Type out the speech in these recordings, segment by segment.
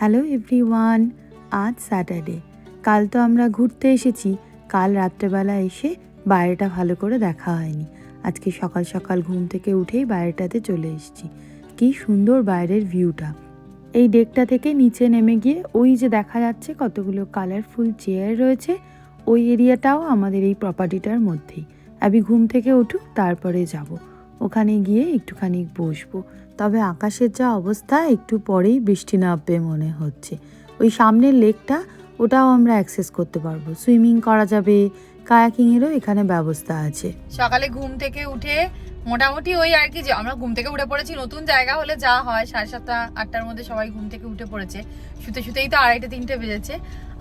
Hello everyone, আজ Saturday. কাল তো আমরা ঘুরতে এসেছি। কাল রাত্রেবেলা এসে বাইরেটা ভালো করে দেখা হয়নি। আজকে সকাল সকাল ঘুম থেকে উঠেই বাইরেটাতে চলে এসেছি। কি সুন্দর বাইরের ভিউটা। এই ডেকটা থেকে নিচে নেমে গিয়ে ওই যে দেখা যাচ্ছে কতগুলো কালারফুল চেয়ার রয়েছে, ওই এরিয়াটাও আমাদের এই প্রপার্টিটার মধ্যেই। আমি ঘুম থেকে উঠুক, তারপরে যাব। ওখানে গিয়ে একটুখানি বসবো। তবে আকাশের যা অবস্থা, একটু পরেই বৃষ্টি নামবে মনে হচ্ছে। ওই সামনের লেকটা, ওটাও আমরা অ্যাক্সেস করতে পারব। সুইমিং করা যাবে কায়াকিংয়েরও এখানে ব্যবস্থা আছে। সকালে ঘুম থেকে উঠে মোটামুটি ওই আর কি যে, আমরা ঘুম থেকে উঠে পড়েছি। নতুন জায়গা হলে যা হয়, সাড়ে সাতটা, আটটার মধ্যে সবাই ঘুম থেকে উঠে পড়েছে। শুতে শুতেই তো আড়াইটে, তিনটে বেজেছে।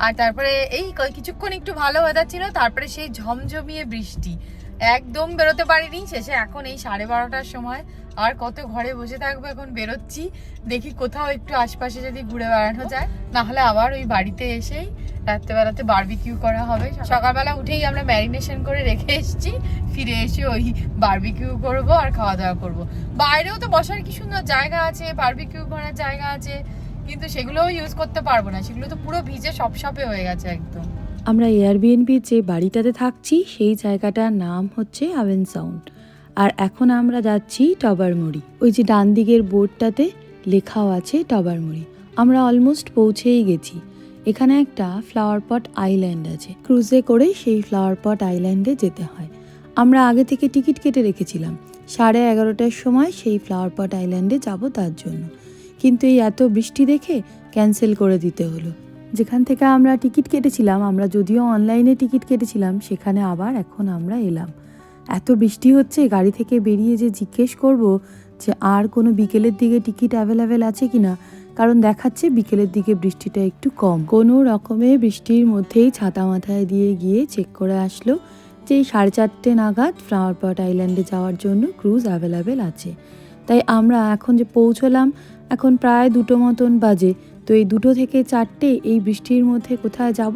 আর তারপরে এই কিছুক্ষণ একটু ভালো ওয়েদার ছিল, তারপরে সেই ঝমঝমিয়ে বৃষ্টি। একদম বেরোতে পারিনি। শেষে এখন এই সাড়ে বারোটার সময় আর কত ঘরে বসে থাকব এখন বেরোচ্ছি। দেখি কোথাও একটু আশপাশে যদি ঘুরে বেড়ানো যায়। না হলে আবার ওই বাড়িতে এসেই রাত্রেবেলাতে বারবিকিউ করা হবে। সকালবেলা উঠেই আমরা ম্যারিনেশন করে রেখে এসেছি। ফিরে এসে ওই বারবিকিউ করব আর খাওয়া দাওয়া করব। বাইরেও তো বসার কি সুন্দর জায়গা আছে বারবিকিউ করার জায়গা আছে। কিন্তু সেগুলোও ইউজ করতে পারব না। সেগুলো তো পুরো ভিজে সপ সপে হয়ে গেছে একদম। আমরা এয়ারবিএনবির যে বাড়িটাতে থাকছি, সেই জায়গাটার নাম হচ্ছে আভেন সাউন্ড আর এখন আমরা যাচ্ছি টবারমুড়ি ওই যে ডান দিকের বোর্ডটাতে লেখাও আছে টবারমুড়ি আমরা অলমোস্ট পৌঁছেই গেছি। এখানে একটা ফ্লাওয়ার পট আইল্যান্ড আছে। ক্রুজে করে সেই ফ্লাওয়ার পট আইল্যান্ডে যেতে হয়। আমরা আগে থেকে টিকিট কেটে রেখেছিলাম। সাড়ে এগারোটার সময় সেই ফ্লাওয়ার পট আইল্যান্ডে যাব তার জন্য। কিন্তু এই এত বৃষ্টি দেখে ক্যান্সেল করে দিতে হলো। যেখান থেকে আমরা টিকিট কেটেছিলাম, আমরা যদিও অনলাইনে টিকিট কেটেছিলাম, সেখানে আবার এখন আমরা এলাম। এত বৃষ্টি হচ্ছে, গাড়ি থেকে বেরিয়ে যে জিজ্ঞেস করব যে আর কোনো বিকেলের দিকে টিকিট অ্যাভেলেবেল আছে কিনা, কারণ দেখাচ্ছে বিকেলের দিকে বৃষ্টিটা একটু কম। কোনো রকমে বৃষ্টির মধ্যেই ছাতা মাথায় দিয়ে গিয়ে চেক করে আসলো যে এই সাড়ে চারটে নাগাদ ফ্লাওয়ার পট আইল্যান্ডে যাওয়ার জন্য ক্রুজ অ্যাভেলেবেল আছে। তাই আমরা এখন যে পৌঁছলাম, এখন প্রায় দুটো মতন বাজে। তো এই দুটো থেকে চারটে এই বৃষ্টির মধ্যে কোথায় যাব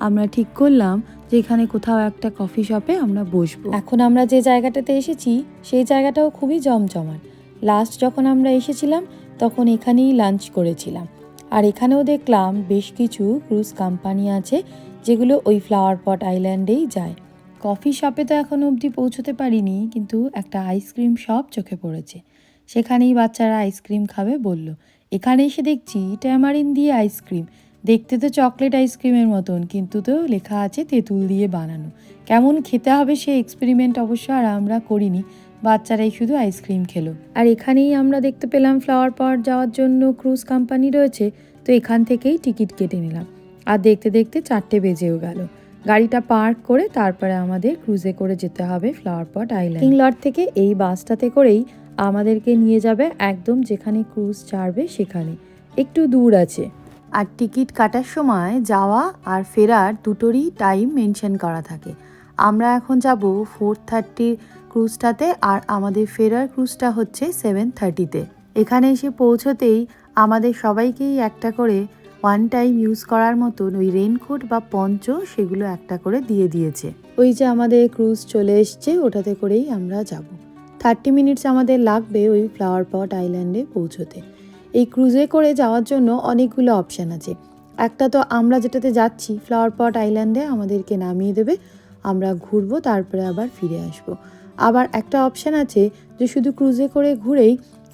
আমরা ঠিক করলাম যে এখানে কোথাও একটা কফি শপে আমরা বসবো। এখন আমরা যে জায়গাটাতে এসেছি, সেই জায়গাটাও খুবই জমজমাট। লাস্ট যখন আমরা এসেছিলাম, তখন এখানেই লাঞ্চ করেছিলাম। আর এখানেও দেখলাম বেশ কিছু ক্রুজ কোম্পানি আছে, যেগুলো ওই ফ্লাওয়ার পট আইল্যান্ডেই যায়। কফি শপে তো এখন অবধি পৌঁছতে পারিনি, কিন্তু একটা আইসক্রিম শপ চোখে পড়েছে। সেখানেই বাচ্চারা আইসক্রিম খাবে বলল। এখানে এসে দেখছি ট্যামারিন দিয়ে আইসক্রিম দেখতে তো চকলেট আইসক্রিমের মতন, কিন্তু তো লেখা আছে তেঁতুল দিয়ে বানানো। কেমন খেতে হবে সে এক্সপেরিমেন্ট অবশ্য আর আমরা করিনি, বাচ্চারাই শুধু আইসক্রিম খেলো। আর এখানেই আমরা দেখতে পেলাম ফ্লাওয়ার পট যাওয়ার জন্য ক্রুজ কোম্পানি রয়েছে, তো এখান থেকেই টিকিট কেটে নিলাম। আর দেখতে দেখতে চারটে বেজেও গেল। গাড়িটা পার্ক করে তারপরে আমাদের ক্রুজে করে যেতে হবে ফ্লাওয়ার পট আইল্যান্ড কিংলট থেকে এই বাসটাতে করেই আমাদেরকে নিয়ে যাবে একদম যেখানে ক্রুজ ছাড়বে সেখানে। একটু দূর আছে। আর টিকিট কাটার সময় যাওয়া আর ফেরার দুটোরই টাইম মেনশন করা থাকে। আমরা এখন যাব ফোর থার্টির ক্রুজটাতে আর আমাদের ফেরার ক্রুজটা হচ্ছে সেভেন থার্টিতে এখানে এসে পৌঁছতেই আমাদের সবাইকেই একটা করে ওয়ান টাইম ইউজ করার মতন ওই রেনকোট বা পঞ্চ সেগুলো একটা করে দিয়ে দিয়েছে। ওই যে আমাদের ক্রুজ চলে এসছে ওটাতে করেই আমরা যাব। থার্টি মিনিটস আমাদের লাগবে ওই ফ্লাওয়ার পট আইল্যান্ডে পৌঁছতে। এই ক্রুজে করে যাওয়ার জন্য অনেকগুলো অপশান আছে। একটা তো আমরা যেটাতে যাচ্ছি ফ্লাওয়ার পট আইল্যান্ডে আমাদেরকে নামিয়ে দেবে, আমরা ঘুরবো, তারপরে আবার ফিরে আসব। আবার একটা অপশান আছে যে শুধু ক্রুজে করে ঘুরেই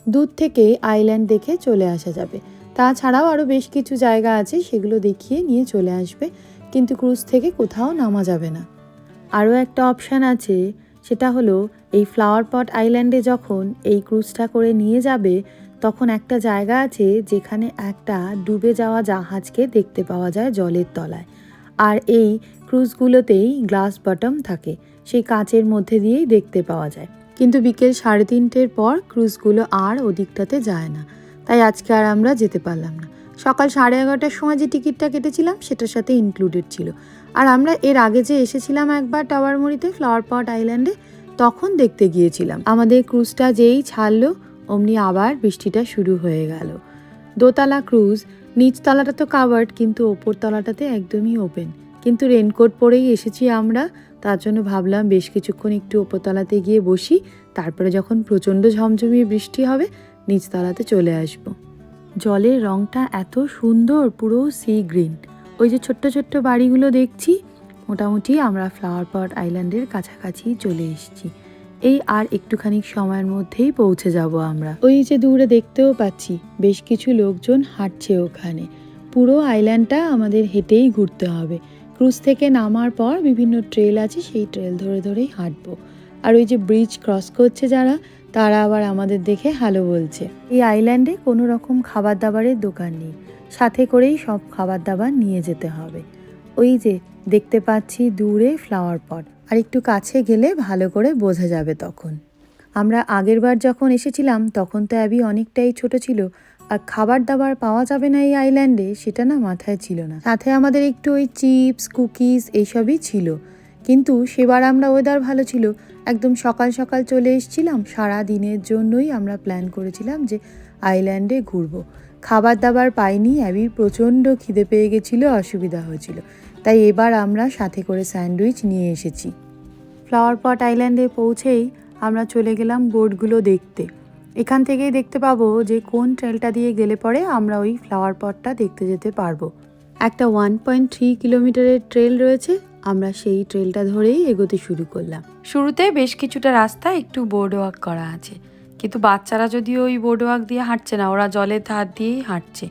দূর থেকে আইল্যান্ড দেখে চলে আসা যাবে। তাছাড়াও আরও বেশ কিছু জায়গা আছে, সেগুলো দেখিয়ে নিয়ে চলে আসবে, কিন্তু ক্রুজ থেকে কোথাও নামা যাবে না। আরও একটা অপশান আছে সেটা হলো, এই ফ্লাওয়ার পট আইল্যান্ডে যখন এই ক্রুজটা করে নিয়ে যাবে, তখন একটা জায়গা আছে যেখানে একটা ডুবে যাওয়া জাহাজকে দেখতে পাওয়া যায় জলের তলায়। আর এই ক্রুজগুলোতেই গ্লাস বটম থাকে, সেই কাচের মধ্যে দিয়েই দেখতে পাওয়া যায়। কিন্তু বিকেল সাড়ে তিনটের পর ক্রুজগুলো আর ওদিকটাতে যায় না, তাই আজকে আর আমরা যেতে পারলাম না। সকাল সাড়ে এগারোটার সময় যে টিকিটটা কেটেছিলাম, সেটার সাথে ইনক্লুডেড ছিল। আর আমরা এর আগে যে এসেছিলাম একবার টাওয়ারমুড়িতে ফ্লাওয়ার পট আইল্যান্ডে তখন দেখতে গিয়েছিলাম। আমাদের ক্রুজটা যেই ছাড়লো, অমনি আবার বৃষ্টিটা শুরু হয়ে গেল। দোতলা ক্রুজ নিচতলাটা তো কাভার্ড কিন্তু ওপর তলাটাতে একদমই ওপেন কিন্তু রেনকোট পরেই এসেছি আমরা, তার জন্য ভাবলাম বেশ কিছুক্ষণ একটু ওপরতলাতে গিয়ে বসি, তারপরে যখন প্রচণ্ড ঝমঝমিয়ে বৃষ্টি হবে, নিচতলাতে চলে আসব। জলের রংটা এত সুন্দর, পুরো সি গ্রিন ওই যে ছোট্ট ছোট্ট বাড়িগুলো দেখছি, মোটামুটি আমরা ফ্লাওয়ার পট আইল্যান্ডের কাছাকাছি চলে এসেছি। এই আর একটুখানি সময়ের মধ্যেই পৌঁছে যাব আমরা। ওই যে দূরে দেখতেও পাচ্ছি, বেশ কিছু লোকজন হাঁটছে ওখানে। পুরো আইল্যান্ডটা আমাদের হেঁটেই ঘুরতে হবে। ক্রুজ থেকে নামার পর বিভিন্ন ট্রেল আছে, সেই ট্রেল ধরে ধরেই হাঁটবো। আর ওই যে ব্রিজ ক্রস করছে যারা তারা আবার আমাদের দেখে হ্যালো বলছে। এই আইল্যান্ডে কোনো রকম খাবার দাবারের দোকান নেই। সাথে করেই সব খাবার দাবার নিয়ে যেতে হবে। ওই যে দেখতে পাচ্ছি দূরে ফ্লাওয়ার পট আর একটু কাছে গেলে ভালো করে বোঝা যাবে তখন। আমরা আগেরবার যখন এসেছিলাম, তখন তো অ্যাবি অনেকটাই ছোট ছিল। আর খাবার দাবার পাওয়া যাবে না এই আইল্যান্ডে, সেটা না মাথায় ছিল না। সাথে আমাদের একটু ওই চিপস, কুকিজ, এইসবই ছিল। কিন্তু সেবার আমরা ওয়েদার ভালো ছিল। একদম সকাল সকাল চলে এসেছিলাম। সারা দিনের জন্যই আমরা প্ল্যান করেছিলাম যে আইল্যান্ডে ঘুরবো। খাবার দাবার পাইনি, অ্যাবির প্রচণ্ড খিদে পেয়ে গেছিল, অসুবিধা হয়েছিল। তাই এবার আমরা সাথে করে স্যান্ডউইচ নিয়ে এসেছি। ফ্লাওয়ার পট আইল্যান্ডে পৌঁছেই আমরা চলে গেলাম বোর্ডগুলো দেখতে। এখান থেকেই দেখতে পাবো যে কোন ট্রেলটা দিয়ে গেলে পরে আমরা ওই ফ্লাওয়ার পটটা দেখতে যেতে পারব। একটা ওয়ান পয়েন্ট থ্রি কিলোমিটারের ট্রেল রয়েছে। আমরা সেই ট্রেলটা ধরেই এগোতে শুরু করলাম। শুরুতে বেশ কিছুটা রাস্তা একটু বোর্ড ওয়াক করা আছে। কিন্তু বাচ্চারা যদি ওই বোর্ড ওয়াক দিয়ে হাঁটছে না, ওরা জলের ধার দিয়েই হাঁটছে।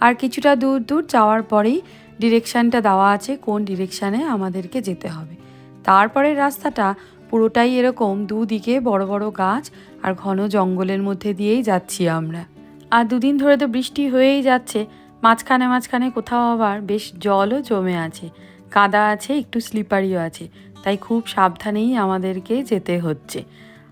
আর কিছুটা দূর দূর যাওয়ার পরেই ডিরেকশানটা দেওয়া আছে কোন ডিরেকশানে আমাদেরকে যেতে হবে। তারপরের রাস্তাটা পুরোটাই এরকম দুদিকে বড় বড় গাছ আর ঘন জঙ্গলের মধ্যে দিয়েই যাচ্ছি আমরা। আর দুদিন ধরে তো বৃষ্টি হয়েই যাচ্ছে, মাঝখানে মাঝখানে কোথাও আবার বেশ জলও জমে আছে। কাদা আছে, একটু স্লিপারিও আছে। তাই খুব সাবধানেই আমাদেরকে যেতে হচ্ছে।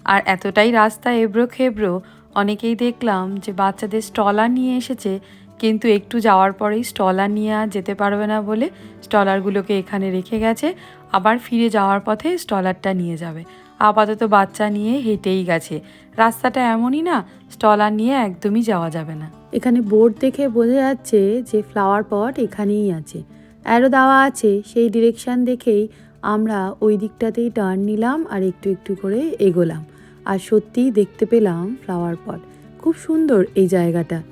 আর এতটাই রাস্তা এবড়ো খেবড়ো, অনেকেই দেখলাম যে বাচ্চাদের স্টলার নিয়ে এসেছে, কিন্তু একটু যাওয়ার পরেই স্টলার নিয়ে আর যেতে পারবে না বলে স্টলারগুলোকে এখানে রেখে গেছে। আবার ফিরে যাওয়ার পথে স্টলারটা নিয়ে যাবে। আপাতত বাচ্চা নিয়ে হেঁটেই গেছে। রাস্তাটা এমনই না স্টলার নিয়ে একদমই যাওয়া যাবে না। এখানে বোর্ড দেখে বোঝা যাচ্ছে যে ফ্লাওয়ার পট এখানেই আছে। অ্যারো দেওয়া আছে, সেই ডিরেকশান দেখেই আমরা ওই দিকটাতেই টার্ন নিলাম আর একটু একটু করে এগোলাম। আর সত্যিই দেখতে পেলাম ফ্লাওয়ার পট খুব সুন্দর এই জায়গাটা।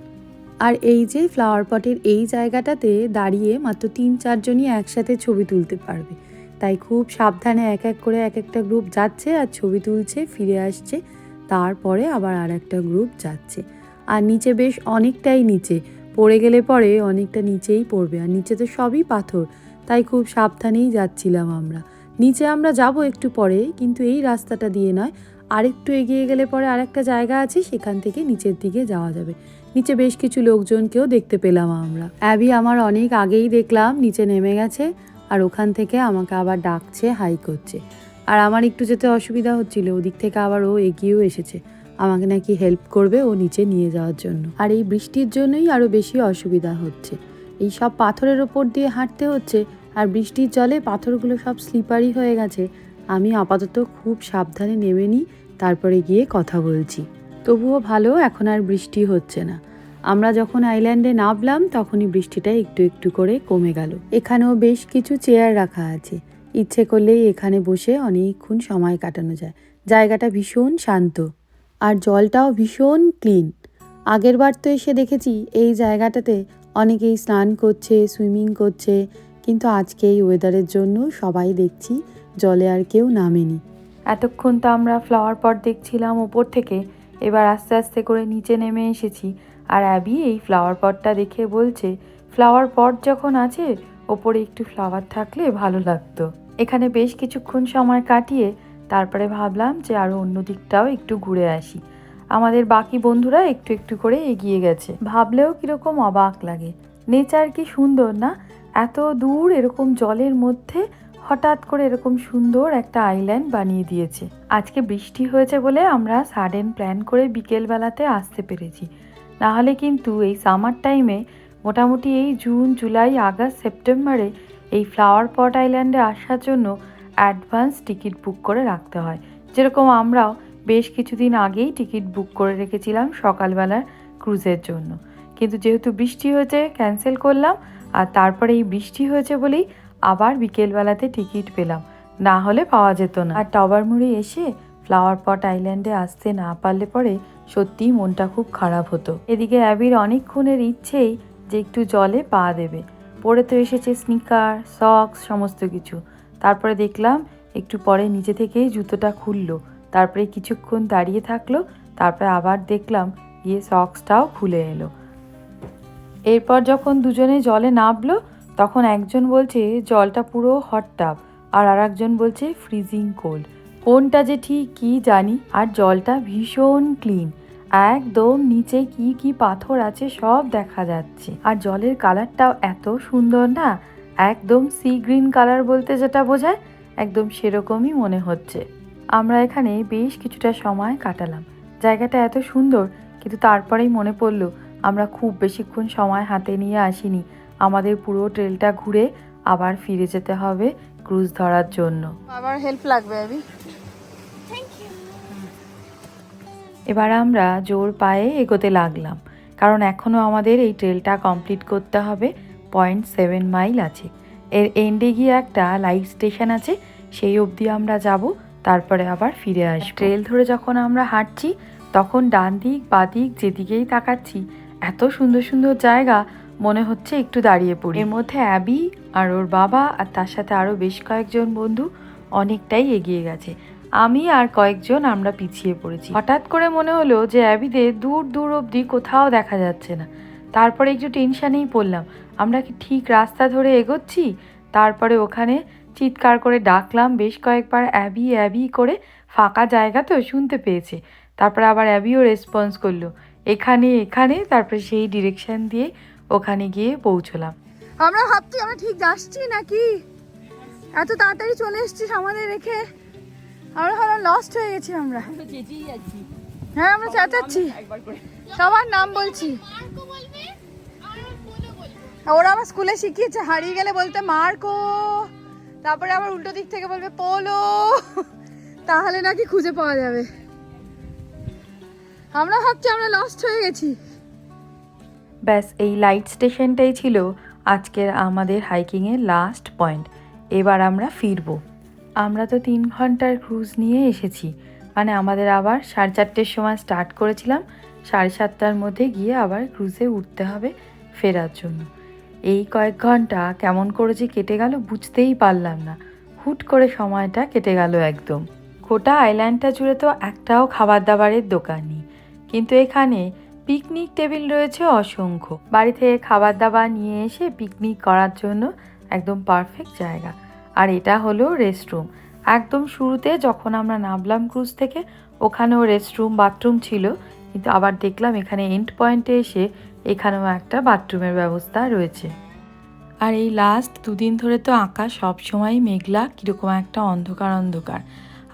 আর এই যে ফ্লাওয়ার পটের এই জায়গাটাতে দাঁড়িয়ে মাত্র তিন চারজনই একসাথে ছবি তুলতে পারবে। তাই খুব সাবধানে এক এক করে এক একটা গ্রুপ যাচ্ছে আর ছবি তুলছে, ফিরে আসছে। তারপরে আবার আর একটা গ্রুপ যাচ্ছে। আর নিচে বেশ অনেকটাই নিচে। পড়ে গেলে পরে অনেকটা নিচেই পড়বে আর নিচে তো সবই পাথর। তাই খুব সাবধানেই যাচ্ছিলাম আমরা। নিচে আমরা যাব একটু পরে, কিন্তু এই রাস্তাটা দিয়ে নয়। আরেকটু এগিয়ে গেলে পরে আরেকটা জায়গা আছে, সেখান থেকে নিচের দিকে যাওয়া যাবে। নিচে বেশ কিছু লোকজনকেও দেখতে পেলাম আমরা। অ্যাবি আমার অনেক আগেই দেখলাম, নিচে নেমে গেছে আর ওখান থেকে আমাকে আবার ডাকছে, হাই করছে। আর আমার একটু যেতে অসুবিধা হচ্ছিল, ওদিক থেকে আবার ও এগিয়েও এসেছে। আমাকে নাকি হেল্প করবে ও নিচে নিয়ে যাওয়ার জন্য। আর এই বৃষ্টির জন্যই আরও বেশি অসুবিধা হচ্ছে। এই সব পাথরের ওপর দিয়ে হাঁটতে হচ্ছে আর বৃষ্টির জলে পাথরগুলো সব স্লিপারি হয়ে গেছে। আমি আপাতত খুব সাবধানে নেমে নিই, তারপরে গিয়ে কথা বলছি। তবুও ভালো, এখন আর বৃষ্টি হচ্ছে না। আমরা যখন আইল্যান্ডে নামলাম, তখনই বৃষ্টিটা একটু একটু করে কমে গেল। এখানেও বেশ কিছু চেয়ার রাখা আছে। ইচ্ছে করলেই এখানে বসে অনেকক্ষণ সময় কাটানো যায়। জায়গাটা ভীষণ শান্ত। আর জলটাও ভীষণ ক্লিন। আগেরবার তো এসে দেখেছি এই জায়গাটাতে অনেকেই স্নান করছে, সুইমিং করছে, কিন্তু আজকে এই ওয়েদারের জন্য সবাই দেখছি জলে আর কেউ নামেনি। এতক্ষণ তো আমরা ফ্লাওয়ার পট দেখছিলাম ওপর থেকে, এবার আস্তে আস্তে করে নিচে নেমে এসেছি। আর অ্যাবি এই ফ্লাওয়ার পটটা দেখে বলছে ফ্লাওয়ার পট যখন আছে, ওপরে একটু ফ্লাওয়ার থাকলে ভালো লাগতো। এখানে বেশ কিছুক্ষণ সময় কাটিয়ে তারপরে ভাবলাম যে আরও অন্য দিকটাও একটু ঘুরে আসি। আমাদের বাকি বন্ধুরা একটু একটু করে এগিয়ে গেছে। ভাবলেও কীরকম অবাক লাগে। নেচার কি সুন্দর না? এত দূর এরকম জলের মধ্যে হঠাৎ করে এরকম সুন্দর একটা আইল্যান্ড বানিয়ে দিয়েছে। আজকে বৃষ্টি হয়েছে বলে আমরা সাডেন প্ল্যান করে বিকেলবেলাতে আসতে পেরেছি। নাহলে কিন্তু এই সামার টাইমে মোটামুটি এই জুন জুলাই আগস্ট সেপ্টেম্বরে এই ফ্লাওয়ার পট আইল্যান্ডে আসার জন্য অ্যাডভান্স টিকিট বুক করে রাখতে হয়। যেরকম আমরাও বেশ কিছুদিন আগেই টিকিট বুক করে রেখেছিলাম সকালবেলার ক্রুজের জন্য। কিন্তু যেহেতু বৃষ্টি হয়েছে ক্যান্সেল করলাম আর তারপরে এই বৃষ্টি হয়েছে বলেই আবার বিকেলবেলাতে টিকিট পেলাম। না হলে পাওয়া যেত না। আর টবারমুড়ি এসে ফ্লাওয়ার পট আইল্যান্ডে আসতে না পারলে পরে সত্যি মনটা খুব খারাপ হতো। এদিকে অ্যাবির অনেকক্ষণের ইচ্ছেই যে একটু জলে পা দেবে। পরে তো এসেছে স্নিকার সক্স সমস্ত কিছু। তারপরে দেখলাম একটু পরে নিচে থেকেই জুতোটা খুললো। তারপরে কিছুক্ষণ দাঁড়িয়ে থাকল, তারপরে আবার দেখলাম গিয়ে সক্সটাও খুলে এলো। এরপর যখন দুজনে জলে নামলো, তখন একজন বলছে, জলটা পুরো হট টাব আর আরেকজন বলছে, ফ্রিজিং কোল্ড। কোনটা যে ঠিক, কি জানি, আর জলটা ভীষণ ক্লিন। একদম নিচে কি কি পাথর আছে সব দেখা যাচ্ছে। আর জলের কালারটাও এত সুন্দর না একদম সি গ্রিন কালার বলতে যেটা বোঝায় একদম সেরকমই মনে হচ্ছে। আমরা এখানে বেশ কিছুটা সময় কাটালাম। জায়গাটা এত সুন্দর কিন্তু তারপরেই মনে পড়ল আমরা খুব বেশিক্ষণ সময় হাতে নিয়ে আসিনি। আমাদের পুরো ট্রেলটা ঘুরে আবার ফিরে যেতে হবে ক্রুজ ধরার জন্য। আবার হেল্প লাগবে আমি এবার আমরা জোর পায়ে এগোতে লাগলাম কারণ এখনও আমাদের এই ট্রেলটা কমপ্লিট করতে হবে। পয়েন্ট সেভেন মাইল আছে। এর এন্ডে গিয়ে একটা লাইট স্টেশন আছে, সেই অবধি আমরা যাব, তারপরে আবার ফিরে আসব। ট্রেল ধরে যখন আমরা হাঁটছি, তখন ডান দিক, বা দিক যেদিকেই তাকাচ্ছি, এত সুন্দর সুন্দর জায়গা, মনে হচ্ছে একটু দাঁড়িয়ে পড়ি। এর মধ্যে অ্যাবি আর ওর বাবা আর তার সাথে আরও বেশ কয়েকজন বন্ধু অনেকটাই এগিয়ে গেছে। আমি আর কয়েকজন আমরা পিছিয়ে পড়েছি। হঠাৎ করে মনে হলো যে অ্যাবিদের দূর দূর অবধি কোথাও দেখা যাচ্ছে না। তারপরে একটু টেনশানেই পড়লাম। আমরা কি ঠিক রাস্তা ধরে এগোচ্ছি? তারপরে ওখানে চিৎকার করে ডাকলাম বেশ কয়েকবার অ্যাবি অ্যাবি করে ফাঁকা জায়গা তো শুনতে পেয়েছে। তারপরে আবার অ্যাবিও রেসপন্স করল। এখানে এখানে তারপরে সেই ডিরেকশন দিয়ে ওখানে গিয়ে পৌঁছলাম। আমরা ভাবছি আমরা ঠিক যাচ্ছি নাকি? এত তাড়াতাড়ি চলে এসেছিস আমাদের রেখে। আমরা হলো লস্ট হয়ে গেছি আমরা। হ্যাঁ আমরা চেঁচাচ্ছি। সবার নাম বলছি। ওরা আমার স্কুলে শিখিয়েছে হারিয়ে গেলে বলতে মার্কো। তারপরে আবার উল্টো দিক থেকে বলবে পোলো। তাহলে নাকি খুঁজে পাওয়া যাবে। আমরা ভাবছি আমরা লস্ট হয়ে গেছি। ব্যাস এই লাইট স্টেশনটাই ছিল আজকের আমাদের হাইকিংয়ের লাস্ট পয়েন্ট এবার আমরা ফিরবো। আমরা তো তিন ঘণ্টার ক্রুজ নিয়ে এসেছি। মানে আমাদের আবার সাড়ে চারটের সময় স্টার্ট করেছিলাম। সাড়ে সাতটার মধ্যে গিয়ে আবার ক্রুজে উঠতে হবে ফেরার জন্য। এই কয়েক ঘণ্টা কেমন করে যে কেটে গেল বুঝতেই পারলাম না। হুট করে সময়টা কেটে গেল একদম। গোটা আইল্যান্ডটা জুড়ে তো একটাও খাবার দাবারের দোকান নেই। কিন্তু এখানে পিকনিক টেবিল রয়েছে অসংখ্য। বাড়ি থেকে খাবার দাবার নিয়ে এসে পিকনিক করার জন্য একদম পারফেক্ট জায়গা। আর এটা হলো রেস্টরুম একদম শুরুতে যখন আমরা নামলাম ক্রুজ থেকে, ওখানেও রেস্টরুম বাথরুম ছিল। কিন্তু আবার দেখলাম এখানে এন্ড পয়েন্টে এসে এখানেও একটা বাথরুমের ব্যবস্থা রয়েছে। আর এই লাস্ট দুদিন ধরে তো আকাশ সবসময় মেঘলা, কীরকম একটা অন্ধকার অন্ধকার।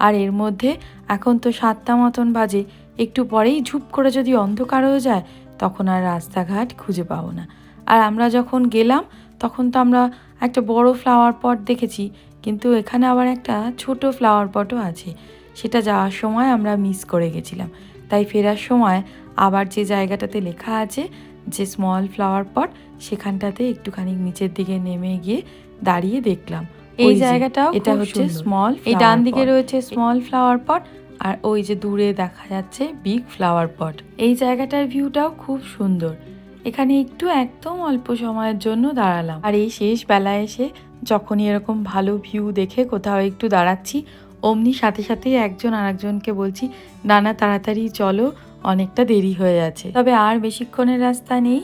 আর এর মধ্যে এখন তো সাতটা মতন বাজে, একটু পরেই ঝুপ করে যদি অন্ধকার হয়ে যায়, তখন আর রাস্তাঘাট খুঁজে পাবো না। আর আমরা যখন গেলাম, তখন তো আমরা একটা বড় ফ্লাওয়ার পট দেখেছি, কিন্তু এখানে আবার একটা ছোট ফ্লাওয়ার পটও আছে। সেটা যাওয়ার সময় আমরা মিস করে গেছিলাম। তাই ফেরার সময় আবার যে জায়গাটাতে লেখা আছে যে স্মল ফ্লাওয়ার পট সেখানটাতে একটুখানি নিচের দিকে নেমে গিয়ে দাঁড়িয়ে দেখলাম। এই জায়গাটাও এটা হচ্ছে স্মল এই ডান দিকে রয়েছে স্মল ফ্লাওয়ার পট আর ওই যে দূরে দেখা যাচ্ছে বিগ ফ্লাওয়ার পট এই জায়গাটার ভিউটাও খুব সুন্দর। এখানে একটু একদম অল্প সময়ের জন্য দাঁড়ালাম। আর এই শেষ বেলায় এসে যখনই এরকম ভালো ভিউ দেখে কোথাও একটু দাঁড়াচ্ছি অমনি সাথে সাথে একজন আরেকজনকে বলছি না না তাড়াতাড়ি চলো, অনেকটা দেরি হয়ে আছে তবে আর বেশিক্ষণের রাস্তা নেই,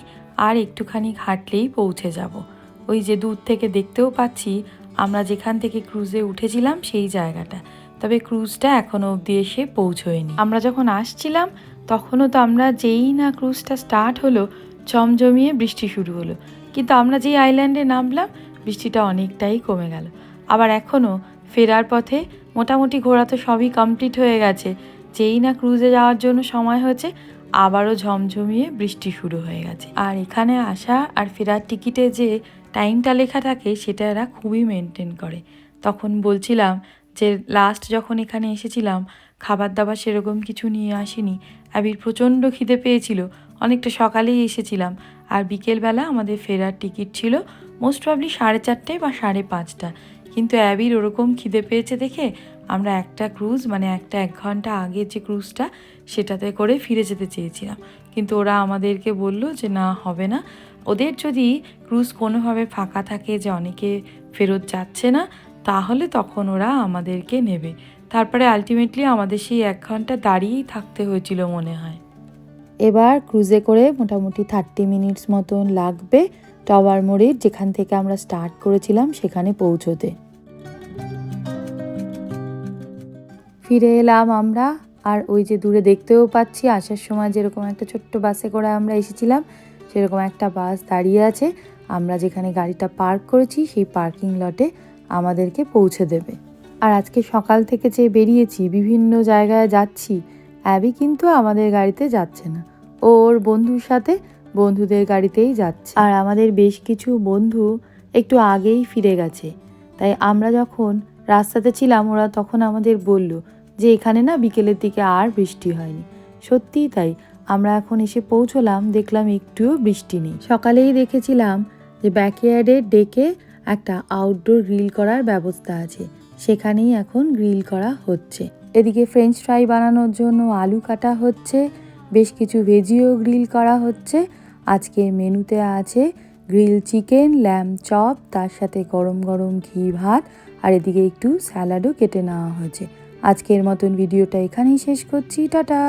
আর একটুখানি হাঁটলেই পৌঁছে যাব। ওই যে দূর থেকে দেখতেও পাচ্ছি, আমরা যেখান থেকে ক্রুজে উঠেছিলাম সেই জায়গাটা। তবে ক্রুজটা এখনও অবধি এসে পৌঁছয়নি। আমরা যখন আসছিলাম, তখনও তো আমরা যেই না ক্রুজটা স্টার্ট হলো, চমজমিয়ে বৃষ্টি শুরু হলো। কিন্তু আমরা যেই আইল্যান্ডে নামলাম, বৃষ্টিটা অনেকটাই কমে গেল। আবার এখনও ফেরার পথে মোটামুটি ঘোরা তো সবই কমপ্লিট হয়ে গেছে। যেই না ক্রুজে যাওয়ার জন্য সময় হয়েছে, আবারও ঝমঝমিয়ে বৃষ্টি শুরু হয়ে গেছে। আর এখানে আসা আর ফেরার টিকিটে যে টাইমটা লেখা থাকে, সেটা এরা খুবই মেনটেন করে। তখন বলছিলাম যে লাস্ট যখন এখানে এসেছিলাম খাবার দাবার সেরকম কিছু নিয়ে আসিনি। আবির প্রচণ্ড খিদে পেয়েছিল, অনেকটা সকালেই এসেছিলাম। আর বিকেলবেলা আমাদের ফেরার টিকিট ছিল মোস্ট প্রবলি সাড়ে চারটে বা সাড়ে পাঁচটা। কিন্তু অ্যাবির ওরকম খিদে পেয়েছে দেখে আমরা একটা ক্রুজ মানে একটা এক ঘণ্টা আগে যে ক্রুজটা, সেটাতে করে ফিরে যেতে চেয়েছিলাম। কিন্তু ওরা আমাদেরকে বলল যে, না, হবে না। ওদের যদি ক্রুজ কোনোভাবে ফাঁকা থাকে যে অনেকে ফেরত যাচ্ছে না, তাহলে তখন ওরা আমাদেরকে নেবে। তারপরে আলটিমেটলি আমাদের সেই এক ঘণ্টা দাঁড়িয়েই থাকতে হয়েছিল মনে হয়। এবার ক্রুজে করে মোটামুটি থার্টি মিনিটস মতন লাগবে টাওয়ার মোড়ের যেখান থেকে আমরা স্টার্ট করেছিলাম সেখানে পৌঁছোতে। ফিরে এলাম আমরা। আর ওই যে দূরে দেখতেও পাচ্ছি, আসার সময় যেরকম একটা ছোট্ট বাসে করে আমরা এসেছিলাম, সেরকম একটা বাস দাঁড়িয়ে আছে। আমরা যেখানে গাড়িটা পার্ক করেছি, সেই পার্কিং লটে আমাদেরকে পৌঁছে দেবে। আর আজকে সকাল থেকে যে বেরিয়েছি, বিভিন্ন জায়গায় যাচ্ছি, অ্যাবি কিন্তু আমাদের গাড়িতে যাচ্ছে না। ও ওর বন্ধুর সাথে বন্ধুদের গাড়িতেই যাচ্ছে। আর আমাদের বেশ কিছু বন্ধু একটু আগেই ফিরে গেছে। তাই আমরা যখন রাস্তাতে ছিলাম, ওরা তখন আমাদের বলল যে এখানে না বিকেলের দিকে আর বৃষ্টি হয়নি। সত্যিই তাই। আমরা এখন এসে পৌঁছলাম, দেখলাম একটুও বৃষ্টি নেই। সকালেই দেখেছিলাম যে ব্যাকইয়ার্ডের ডেকে একটা আউটডোর গ্রিল করার ব্যবস্থা আছে। সেখানেই এখন গ্রিল করা হচ্ছে। এদিকে ফ্রেঞ্চ ফ্রাই বানানোর জন্য আলু কাটা হচ্ছে, বেশ কিছু ভেজিও গ্রিল করা হচ্ছে। আজকের মেনুতে আছে গ্রিল চিকেন ল্যাম চপ তার সাথে গরম গরম ঘি ভাত, আর এদিকে একটু স্যালাডও কেটে নেওয়া হয়েছে। আজকের মতন ভিডিওটা এখানেই শেষ করছি টাটা।